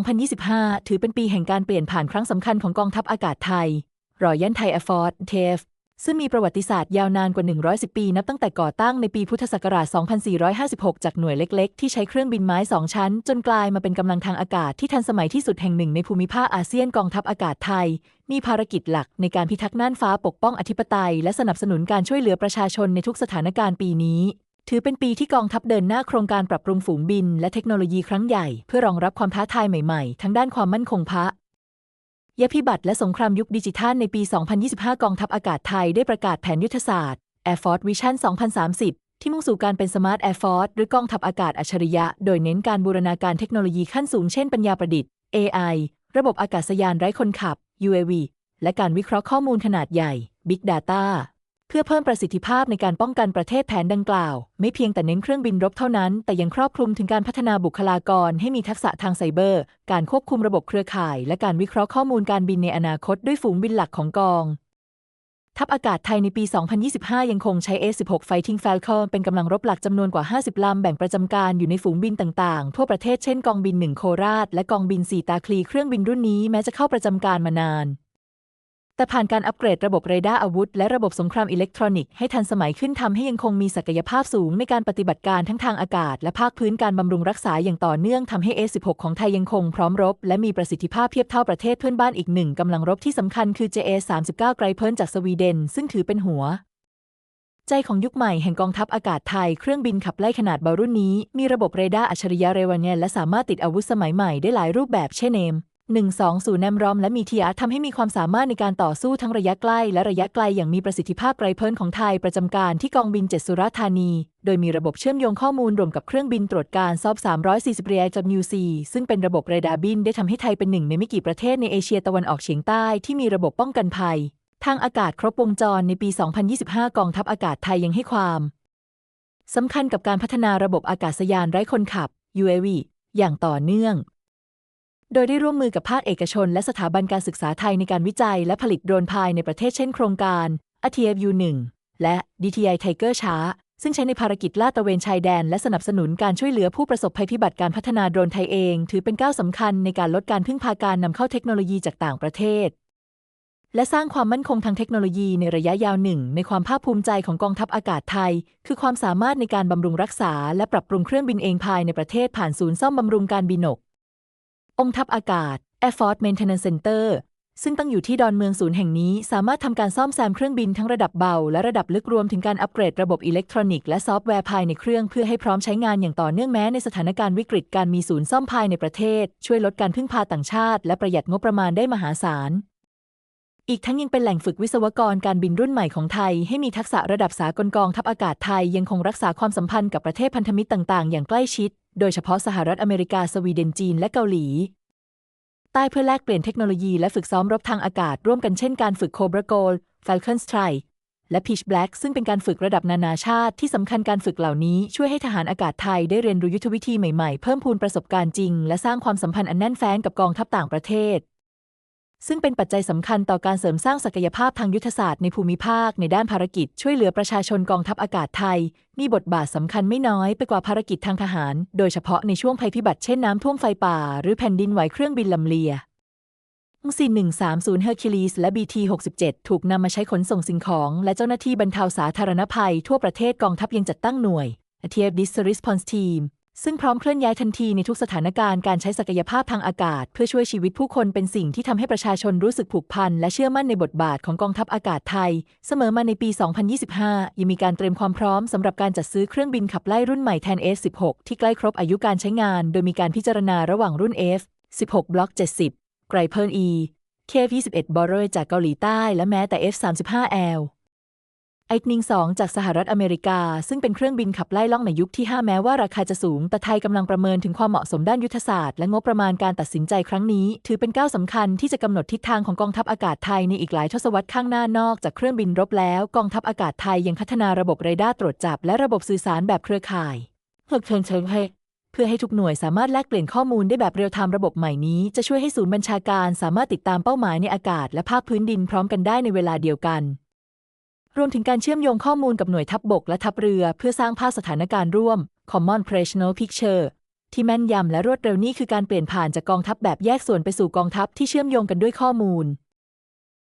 2025 ถือเป็นปีแห่งการเปลี่ยนผ่านครั้งสำคัญของกองทัพอากาศไทย รอยันไทยแอร์ฟอร์ดเทฟซึ่งมีประวัติศาสตร์ยาวนานกว่า 110 ปี นับตั้งแต่ก่อตั้งในปีพุทธศักราช 2456 จากหน่วยเล็ก ๆ ที่ใช้เครื่องบินไม้สองชั้น จนกลายมาเป็นกำลังทางอากาศที่ทันสมัยที่สุดแห่งหนึ่งในภูมิภาคอาเซียนกองทัพอากาศไทย มีภารกิจหลักในการพิทักษ์น่านฟ้าปกป้องอธิปไตย และสนับสนุนการช่วยเหลือประชาชนในทุกสถานการณ์ปีนี้ ถือเป็นปีที่กองทัพเดินหน้าโครงการปรับปรุงฝูงบิน และเทคโนโลยีครั้งใหญ่ เพื่อรองรับความท้าทายใหม่ๆ ทั้งด้านความมั่นคงพระยพิบัติและสงครามยุคดิจิทัลในปี 2025 กองทัพอากาศไทยได้ประกาศแผนยุทธศาสตร์ Air Force Vision 2030 ที่มุ่งสู่การเป็น Smart Air Force หรือกองทัพอากาศอัจฉริยะ โดยเน้นการบูรณาการเทคโนโลยีขั้นสูงเช่นปัญญาประดิษฐ์ AI ระบบอากาศยานไร้คนขับ UAV และการวิเคราะห์ข้อมูลขนาดใหญ่ Big Data พื่อเพิ่มประสิทธิภาพในการป้องกันประเทศแผนดังกล่าว ไม่เพียงแต่เน้นเครื่องบินรบเท่านั้น แต่ยังครอบคลุมถึงการพัฒนาบุคลากรให้มีทักษะทางไซเบอร์ การควบคุมระบบเครือข่าย และการวิเคราะห์ข้อมูลการบินในอนาคตด้วยฝูงบินหลักของกอง ทัพอากาศไทยในปี 2025 ยังคงใช้ A-16 Fighting Falcon เป็นกำลังรบหลักจำนวนกว่า 50 ลำ แบ่งประจำการอยู่ในฝูงบินต่างๆ ทั่วประเทศเช่นกองบิน 1 โคราช และกองบิน 4 ตาคลีเครื่องบินรุ่นนี้แม้จะเข้าประจำการมานาน แต่ผ่านการอัปเกรดระบบเรดาร์อาวุธ และระบบสงครามอิเล็กทรอนิกส์ให้ทันสมัยขึ้นทำให้ยังคงมีศักยภาพสูงในการปฏิบัติการทั้งทางอากาศ และภาคพื้นการบำรุงรักษาอย่างต่อเนื่องทำให้ A16 ของไทยยังคงพร้อมรบ และมีประสิทธิภาพเทียบเท่าประเทศเพื่อนบ้านอีกหนึ่งกำลังรบที่สำคัญคือ JA39 ไกรเพิร์นจากสวีเดน ซึ่งถือเป็นหัวใจของยุคใหม่แห่งกองทัพอากาศไทย เครื่องบินขับไล่ขนาดเบารุ่นนี้ มีระบบเรดาร์อัจฉริยะเรวาเนและสามารถติดอาวุธสมัยใหม่ได้หลายรูปแบบเช่นเนม 120 แนมรอมและมีเทีอาร์ทำให้มีความสามารถในการต่อสู้ทั้งระยะใกล้และระยะไกลอย่างมีประสิทธิภาพไกรเพิร์นของไทยประจำการที่กองบิน 7 สุราษฎร์ธานี โดยมีระบบเชื่อมโยงข้อมูลรวมกับเครื่องบินตรวจการซอบ 340 เรียจมิวซีซึ่งเป็นระบบเรดาร์บินได้ทำให้ไทยเป็นหนึ่งในไม่กี่ประเทศในเอเชียตะวันออกเฉียงใต้ที่มีระบบป้องกันภัย ทางอากาศครบวงจรในปี 2025 กองทัพอากาศไทยยังให้ความสำคัญกับการพัฒนาระบบอากาศยานไร้คนขับ UAV อย่างต่อเนื่อง โดยได้ร่วมมือกับภาคเอกชน และสถาบันการศึกษาไทยในการวิจัย และผลิตโดรนภายในประเทศเช่นโครงการ ATFU-1 และ DTI Tiger ช้า ซึ่งใช้ในภารกิจลาดตระเวนชายแดน และสนับสนุนการช่วยเหลือผู้ประสบภัยพิบัติการพัฒนาโดรนไทยเอง ถือเป็นก้าวสำคัญในการลดการพึ่งพาการนำเข้าเทคโนโลยีจากต่างประเทศ และสร้างความมั่นคงทางเทคโนโลยีในระยะยาวหนึ่งในความภาคภูมิใจของกองทัพอากาศไทย คือความสามารถในการบำรุงรักษา และปรับปรุงเครื่องบินเองภายในประเทศผ่านศูนย์ซ่อมบำรุงการบินก องค์ทัพอากาศ Air Force Maintenance Center ซึ่งตั้งอยู่ที่ดอนเมืองศูนย์แห่งนี้สามารถทำการซ่อมแซมเครื่องบินทั้งระดับเบา และระดับลึกรวมถึงการอัปเกรดระบบอิเล็กทรอนิกส์และซอฟต์แวร์ภายในเครื่องเพื่อให้พร้อมใช้งานอย่างต่อเนื่องแม้ในสถานการณ์วิกฤตการมีศูนย์ซ่อมภายในประเทศ ช่วยลดการพึ่งพาต่างชาติ และประหยัดงบประมาณได้มหาศาล อีกทั้งยังเป็นแหล่งฝึกวิศวกรการบินรุ่นใหม่ของไทย ให้มีทักษะระดับสากลกองทัพอากาศไทยยังคงรักษาความสัมพันธ์กับประเทศพันธมิตรต่าง ๆ อย่างใกล้ชิด โดยเฉพาะสหรัฐอเมริกาสวีเดนจีนและเกาหลี ใต้เพื่อแลกเปลี่ยนเทคโนโลยีและฝึกซ้อมรบทางอากาศร่วมกันเช่นการฝึกโคบราโกล Falcon Strike และ Pitch Black ซึ่งเป็นการฝึกระดับนานาชาติที่สำคัญการฝึกเหล่านี้ช่วยให้ทหารอากาศไทยได้เรียนรู้ยุทธวิธีใหม่ๆ เพิ่มพูนประสบการณ์จริง และสร้างความสัมพันธ์อันแน่นแฟ้นกับกองทัพต่างประเทศ ซึ่งเป็นปัจจัยสำคัญต่อการเสริมสร้างศักยภาพทางยุทธศาสตร์ในภูมิภาค ในด้านภารกิจช่วยเหลือประชาชนกองทัพอากาศไทย มีบทบาทสำคัญไม่น้อยไปกว่าภารกิจทางทหาร โดยเฉพาะในช่วงภัยพิบัติเช่นน้ำท่วมไฟป่า หรือแผ่นดินไหวเครื่องบินลำเลียงซี130 Hercules และ BT67 ถูกนำมาใช้ขนส่งสิ่งของ และเจ้าหน้าที่บรรเทาสาธารณภัย ทั่วประเทศกองทัพยังจัดตั้งหน่วย ATF Disaster Response Team ซึ่งพร้อมเคลื่อนย้ายทันทีในทุกสถานการณ์การใช้ศักยภาพทางอากาศ เพื่อช่วยชีวิตผู้คนเป็นสิ่งที่ทำให้ประชาชนรู้สึกผูกพัน และเชื่อมั่นในบทบาทของกองทัพอากาศไทย เสมอมาในปี 2025 ยังมีการเตรียมความพร้อมสำหรับการจัดซื้อเครื่องบินขับไล่รุ่นใหม่แทน F16 ที่ใกล้ครบอายุการใช้งาน โดยมีการพิจารณาระหว่างรุ่น F16 Block 70 ไกรเพิร์น E K21 b o r o จากเกาหลีใต้และแม้แต่ F35L ไอนิง2จากสหรัฐอเมริกา ซึ่งเป็นเครื่องบินขับไล่ล่องในยุคที่ 5 แม้ว่าราคาจะสูง แต่ไทยกำลังประเมินถึงความเหมาะสมด้านยุทธศาสตร์และงบประมาณการตัดสินใจครั้งนี้ ถือเป็นก้าวสำคัญที่จะกำหนดทิศทางของกองทัพอากาศไทยในอีกหลายทศวรรษข้างหน้านอกจากเครื่องบินรบแล้ว กองทัพอากาศไทยยังพัฒนาระบบเรดาร์ตรวจจับ และระบบสื่อสารแบบเครือข่ายเพื่อเชิงเชิงให้เพื่อให้ทุกหน่วยสามารถแลกเปลี่ยนข้อมูลได้แบบเรียลไทม์ระบบใหม่นี้ จะช่วยให้ศูนย์บัญชาการสามารถติดตามเป้าหมายในอากาศและภาคพื้นดินพร้อมกันได้ในเวลาเดียวกัน รวมถึงการเชื่อมโยงข้อมูลกับหน่วยทัพบบกและทัพเรือ เพื่อสร้างภาพสถานการณ์ร่วม Common Operational Picture ที่แม่นยำและรวดเร็วนี่คือการเปลี่ยนผ่านจากกองทัพแบบแยกส่วนไปสู่กองทัพที่เชื่อมโยงกันด้วยข้อมูล